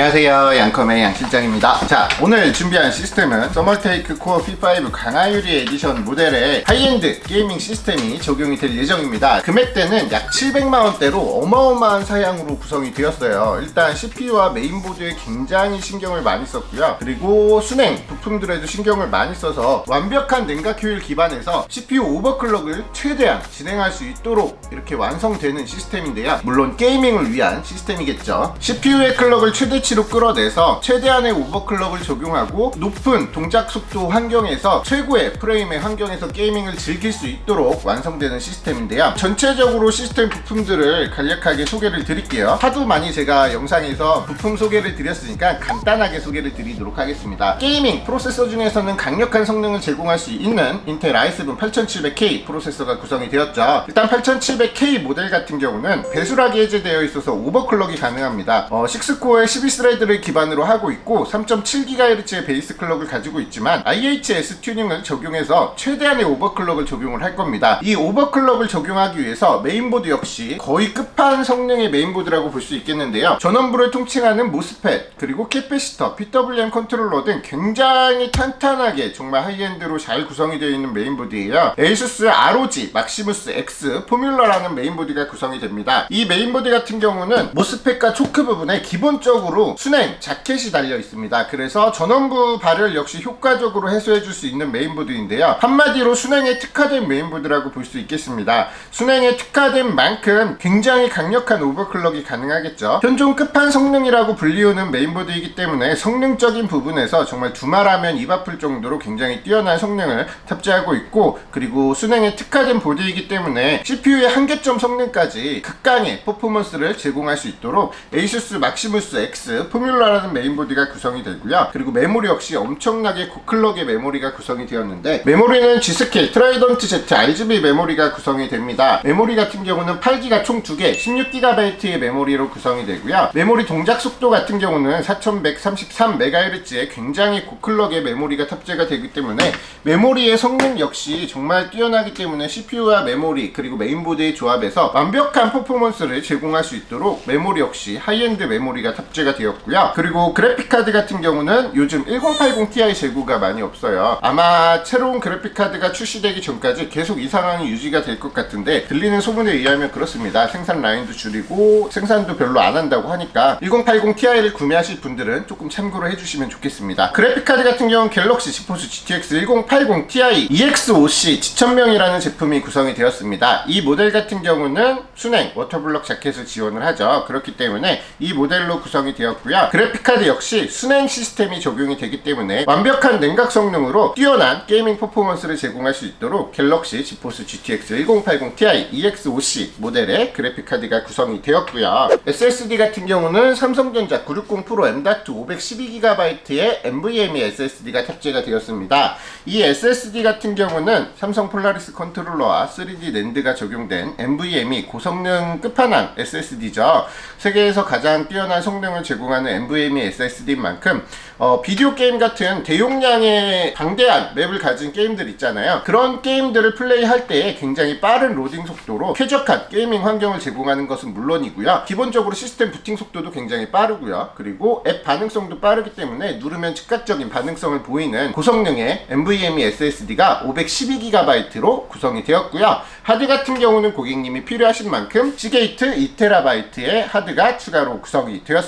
안녕하세요. 양컴의 양실장입니다. 자 오늘 준비한 시스템은 서멀테이크 코어 P5 강화유리 에디션 모델의 하이엔드 게이밍 시스템이 적용이 될 예정입니다. 금액대는 약 700만원대로 어마어마한 사양으로 구성이 되었어요. 일단 CPU와 메인보드에 굉장히 신경을 많이 썼고요. 그리고 순행 부품들에도 신경을 많이 써서 완벽한 냉각 효율 기반에서 CPU 오버클럭을 최대한 진행할 수 있도록 이렇게 완성되는 시스템인데요. 물론 게이밍을 위한 시스템이겠죠. CPU의 클럭을 최대 치로 끌어내서 최대한의 오버클럭을 적용하고 높은 동작 속도 환경에서 최고의 프레임의 환경에서 게이밍을 즐길 수 있도록 완성되는 시스템인데요. 전체적으로 시스템 부품들을 간략하게 소개를 드릴게요. 하도 많이 제가 영상에서 부품 소개를 드렸으니까 간단하게 소개를 드리도록 하겠습니다. 게이밍 프로세서 중에서는 강력한 성능을 제공할 수 있는 인텔 i7 8700K 프로세서가 구성이 되었죠. 일단 8700K 모델 같은 경우는 배수락이 해제되어 있어서 오버클럭이 가능합니다. 어, 6코어의 12 스레드를 기반으로 하고 있고 3.7GHz의 베이스 클럭을 가지고 있지만 IHS 튜닝을 적용해서 최대한의 오버클럭을 적용을 할 겁니다. 이 오버클럭을 적용하기 위해서 메인보드 역시 거의 끝판 성능의 메인보드라고 볼 수 있겠는데요. 전원부를 통칭하는 모스펫 그리고 캐패시터, PWM 컨트롤러 등 굉장히 탄탄하게 정말 하이엔드로 잘 구성이 되어 있는 메인보드예요. ASUS ROG 막시무스 X 포뮬러라는 메인보드가 구성이 됩니다. 이 메인보드 같은 경우는 모스펫과 초크 부분에 기본적으로 순행 자켓이 달려 있습니다. 그래서 전원부 발열 역시 효과적으로 해소해 줄 수 있는 메인보드인데요. 한마디로 순행에 특화된 메인보드라고 볼 수 있겠습니다. 순행에 특화된 만큼 굉장히 강력한 오버클럭이 가능하겠죠. 현존 끝판 성능이라고 불리우는 메인보드이기 때문에 성능적인 부분에서 정말 두말하면 입 아플 정도로 굉장히 뛰어난 성능을 탑재하고 있고 그리고 순행에 특화된 보드이기 때문에 CPU의 한계점 성능까지 극강의 퍼포먼스를 제공할 수 있도록 ASUS 막시무스 X 포뮬러라는 메인보드가 구성이 되고요. 그리고 메모리 역시 엄청나게 고클럭의 메모리가 구성이 되었는데 메모리는 G스케일 트라이던트 Z RGB 메모리가 구성이 됩니다. 메모리 같은 경우는 8기가 총 2개, 16GB의 메모리로 구성이 되고요. 메모리 동작 속도 같은 경우는 4133MHz의 굉장히 고클럭의 메모리가 탑재가 되기 때문에 메모리의 성능 역시 정말 뛰어나기 때문에 CPU와 메모리 그리고 메인보드의 조합에서 완벽한 퍼포먼스를 제공할 수 있도록 메모리 역시 하이엔드 메모리가 탑재가 되었고요. 그리고 그래픽카드 같은 경우는 요즘 1080 Ti 재고가 많이 없어요. 아마 새로운 그래픽카드가 출시되기 전까지 계속 이 상황이 유지가 될 것 같은데 들리는 소문에 의하면 그렇습니다. 생산 라인도 줄이고 생산도 별로 안 한다고 하니까 1080 Ti를 구매하실 분들은 조금 참고를 해주시면 좋겠습니다. 그래픽카드 같은 경우는 갤럭시 지포스 GTX 1080 Ti EX5C 지천명이라는 제품이 구성이 되었습니다. 이 모델 같은 경우는 순행 워터블럭 자켓을 지원을 하죠. 그렇기 때문에 이 모델로 구성이 되 었고요. 그래픽카드 역시 순행 시스템이 적용이 되기 때문에 완벽한 냉각 성능으로 뛰어난 게이밍 퍼포먼스를 제공할 수 있도록 갤럭시 지포스 GTX 1080 Ti EX5C 모델의 그래픽카드가 구성이 되었고요. SSD 같은 경우는 삼성전자 960 프로 M.2 512GB의 NVMe SSD가 탑재가 되었습니다. 이 SSD 같은 경우는 삼성 폴라리스 컨트롤러와 3D 랜드가 적용된 NVMe 고성능 끝판왕 SSD죠. 세계에서 가장 뛰어난 성능을 제공 하는 NVMe SSD인 만큼 어, 비디오 게임 같은 대용량의 방대한 맵을 가진 게임들 있잖아요. 그런 게임들을 플레이할 때 굉장히 빠른 로딩 속도로 쾌적한 게이밍 환경을 제공하는 것은 물론이고요. 기본적으로 시스템 부팅 속도도 굉장히 빠르고요. 그리고 앱 반응성도 빠르기 때문에 누르면 즉각적인 반응성을 보이는 고성능의 NVMe SSD가 512GB로 구성이 되었고요. 하드 같은 경우는 고객님이 필요하신 만큼 시게이트 2TB의 하드가 추가로 구성이 되었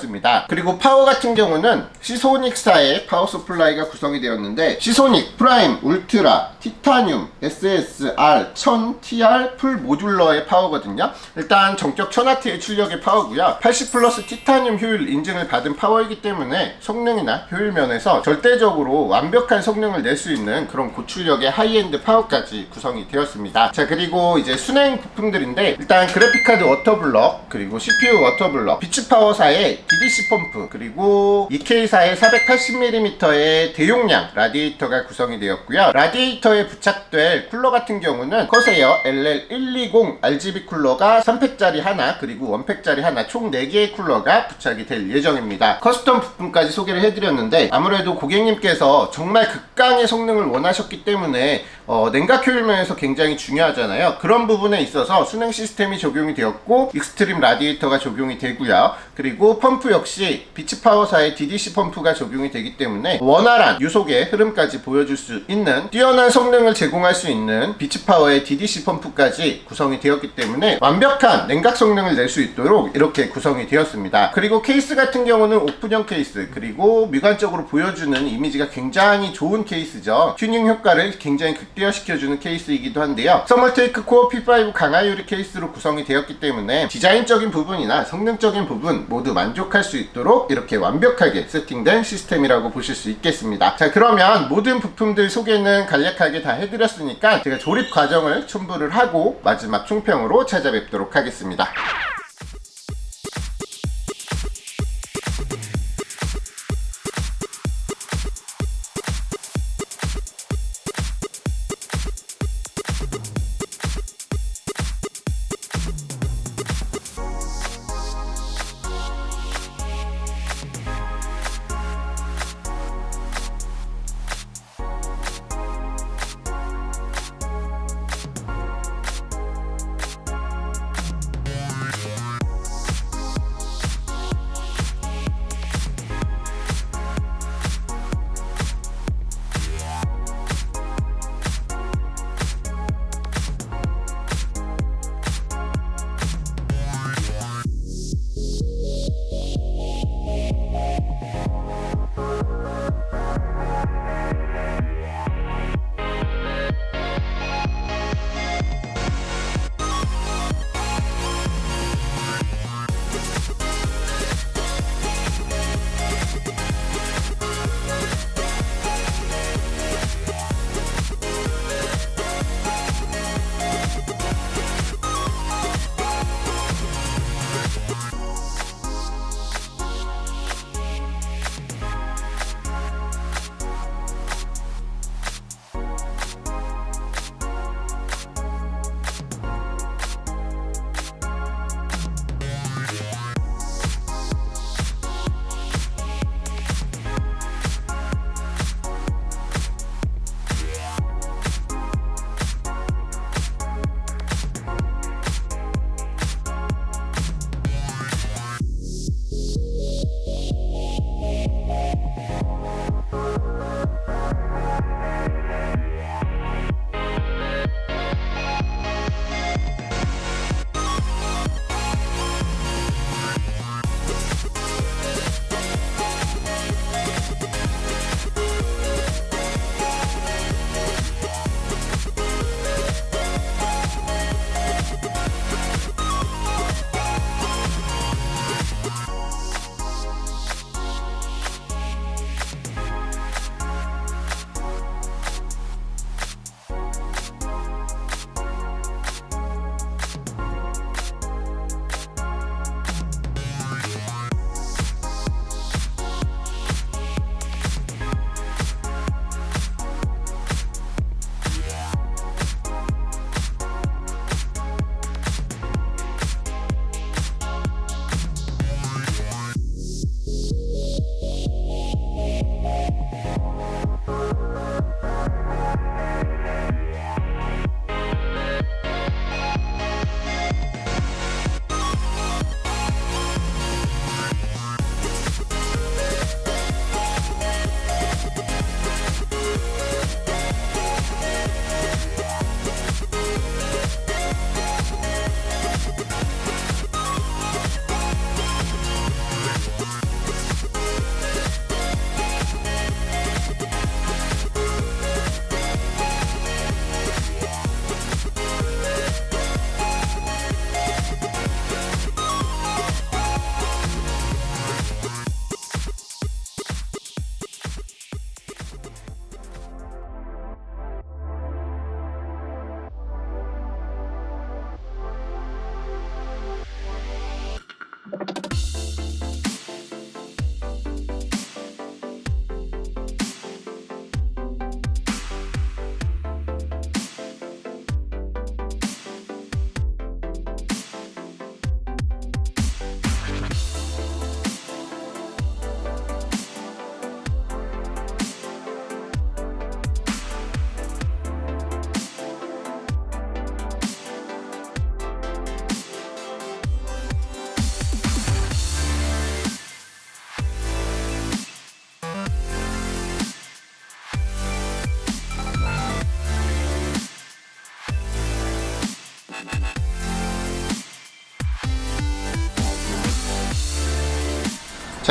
그리고 파워 같은 경우는 시소닉사의 파워 서플라이가 구성이 되었는데 시소닉 프라임 울트라 티타늄 SSR 1000TR 풀 모듈러의 파워거든요. 일단 정적 1000W의 출력의 파워고요. 80 플러스 티타늄 효율 인증을 받은 파워이기 때문에 성능이나 효율 면에서 절대적으로 완벽한 성능을 낼 수 있는 그런 고출력의 하이엔드 파워까지 구성이 되었습니다. 자 그리고 이제 순행 부품들인데 일단 그래픽카드 워터블럭 그리고 CPU 워터블럭 비츠파워사의 DDC 펌프 그리고 EK사의 480mm의 대용량 라디에이터가 구성이 되었고요. 라디에이터에 부착될 쿨러 같은 경우는 커세어 LL120 RGB 쿨러가 3팩짜리 하나 그리고 1팩짜리 하나 총 4개의 쿨러가 부착이 될 예정입니다. 커스텀 부품까지 소개를 해드렸는데 아무래도 고객님께서 정말 극강의 성능을 원하셨기 때문에 어, 냉각 효율 면에서 굉장히 중요하잖아요. 그런 부분에 있어서 순행 시스템이 적용이 되었고 익스트림 라디에이터가 적용이 되고요. 그리고 펌프 역시 역시 비치파워사의 DDC 펌프가 적용이 되기 때문에 원활한 유속의 흐름까지 보여줄 수 있는 뛰어난 성능을 제공할 수 있는 비치파워의 DDC 펌프까지 구성이 되었기 때문에 완벽한 냉각 성능을 낼 수 있도록 이렇게 구성이 되었습니다. 그리고 케이스 같은 경우는 오픈형 케이스 그리고 미관적으로 보여주는 이미지가 굉장히 좋은 케이스죠. 튜닝 효과를 굉장히 극대화시켜주는 케이스이기도 한데요. 서멀테이크 코어 P5 강화유리 케이스로 구성이 되었기 때문에 디자인적인 부분이나 성능적인 부분 모두 만족할 수 있도록 이렇게 완벽하게 세팅된 시스템이라고 보실 수 있겠습니다. 자 그러면 모든 부품들 소개는 간략하게 다 해드렸으니까 제가 조립 과정을 첨부를 하고 마지막 총평으로 찾아뵙도록 하겠습니다.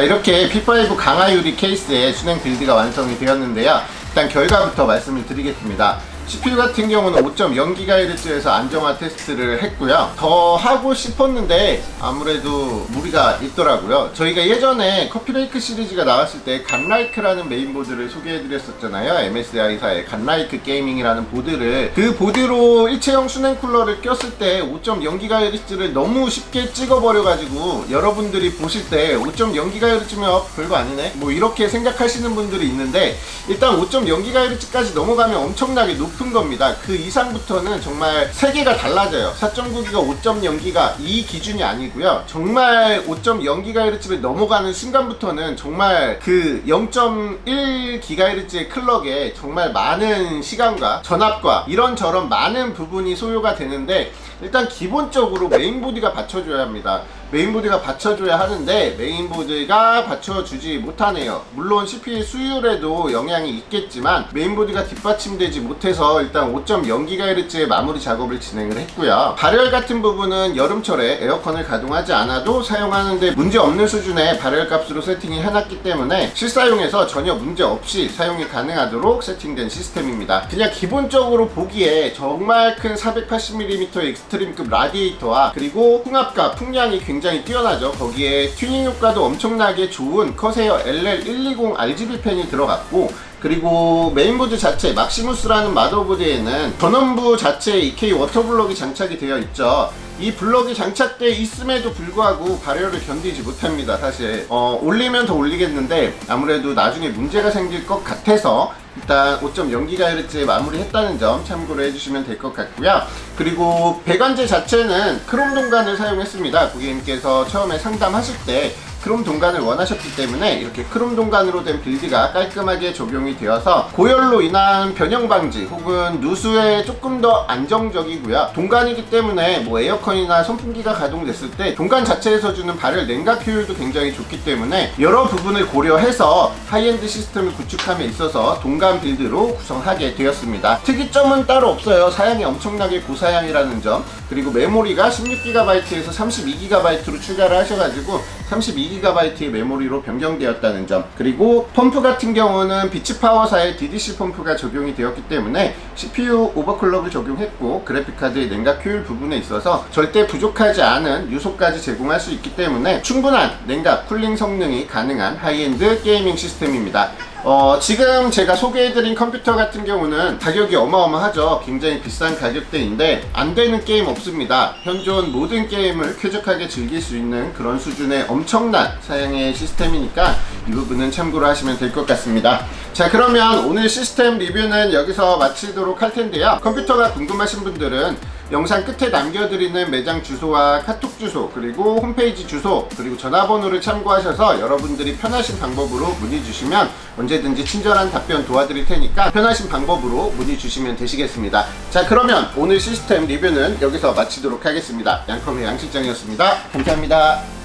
자 이렇게 P5 강화유리 케이스의 순행 빌드가 완성이 되었는데요. 일단 결과부터 말씀을 드리겠습니다. CPU 같은 경우는 5.0GHz에서 안정화 테스트를 했고요. 더 하고 싶었는데 아무래도 무리가 있더라고요. 저희가 예전에 커피레이크 시리즈가 나왔을 때 갓라이크라는 메인보드를 소개해드렸었잖아요. MSI사의 갓라이크 게이밍이라는 보드를 그 보드로 일체형 순행 쿨러를 꼈을 때 5.0GHz를 너무 쉽게 찍어버려가지고 여러분들이 보실 때 5.0GHz면 별거 아니네? 뭐 이렇게 생각하시는 분들이 있는데 일단 5.0GHz까지 넘어가면 엄청나게 높은 겁니다. 그 이상부터는 정말 세계가 달라져요. 4.9기가 5.0기가 이 기준이 아니고요. 정말 5.0GHz를 넘어가는 순간부터는 정말 그 0.1GHz의 클럭에 정말 많은 시간과 전압과 이런저런 많은 부분이 소요가 되는데 일단 기본적으로 메인보드가 받쳐줘야 합니다. 메인보드가 받쳐줘야 하는데 메인보드가 받쳐주지 못하네요. 물론 CPU 수율에도 영향이 있겠지만 메인보드가 뒷받침되지 못해서 일단 5.0GHz의 마무리 작업을 진행을 했고요. 발열 같은 부분은 여름철에 에어컨을 가동하지 않아도 사용하는데 문제 없는 수준의 발열 값으로 세팅이 해놨기 때문에 실사용에서 전혀 문제 없이 사용이 가능하도록 세팅된 시스템입니다. 그냥 기본적으로 보기에 정말 큰 480mm 익스트림급 라디에이터와 그리고 풍압과 풍량이 굉장히 뛰어나죠. 거기에 튜닝 효과도 엄청나게 좋은 커세어 LL120 RGB 펜이 들어갔고 그리고 메인보드 자체 막시무스라는 마더보드에는 전원부 자체에 EK 워터블럭이 장착이 되어 있죠. 이 블럭이 장착돼 있음에도 불구하고 발열을 견디지 못합니다. 사실 어, 올리면 더 올리겠는데 아무래도 나중에 문제가 생길 것 같아서 일단 5.0GHz에 마무리했다는 점 참고로 해주시면 될 것 같고요. 그리고 배관제 자체는 크롬 동관을 사용했습니다. 고객님께서 처음에 상담하실 때 크롬 동관을 원하셨기 때문에 이렇게 크롬 동관으로 된 빌드가 깔끔하게 적용이 되어서 고열로 인한 변형 방지 혹은 누수에 조금 더 안정적이고요. 동관이기 때문에 뭐 에어컨이나 선풍기가 가동됐을 때 동관 자체에서 주는 발열 냉각 효율도 굉장히 좋기 때문에 여러 부분을 고려해서 하이엔드 시스템을 구축함에 있어서 동관 빌드로 구성하게 되었습니다. 특이점은 따로 없어요. 사양이 엄청나게 고사양이라는 점 그리고 메모리가 16GB에서 32GB로 추가를 하셔가지고 32GB의 메모리로 변경되었다는 점 그리고 펌프 같은 경우는 비치파워사의 DDC 펌프가 적용이 되었기 때문에 CPU 오버클럭을 적용했고 그래픽카드의 냉각 효율 부분에 있어서 절대 부족하지 않은 유소까지 제공할 수 있기 때문에 충분한 냉각 쿨링 성능이 가능한 하이엔드 게이밍 시스템입니다 어, 지금 제가 소개해드린 컴퓨터 같은 경우는 가격이 어마어마하죠. 굉장히 비싼 가격대인데 안 되는 게임 없습니다. 현존 모든 게임을 쾌적하게 즐길 수 있는 그런 수준의 엄청난 사양의 시스템이니까 이 부분은 참고로 하시면 될 것 같습니다. 자 그러면 오늘 시스템 리뷰는 여기서 마치도록 할 텐데요. 컴퓨터가 궁금하신 분들은 영상 끝에 남겨드리는 매장 주소와 카톡 주소 그리고 홈페이지 주소 그리고 전화번호를 참고하셔서 여러분들이 편하신 방법으로 문의 주시면 언제든지 친절한 답변 도와드릴 테니까 편하신 방법으로 문의 주시면 되시겠습니다. 자 그러면 오늘 시스템 리뷰는 여기서 마치도록 하겠습니다. 양컴의 양실장이었습니다. 감사합니다.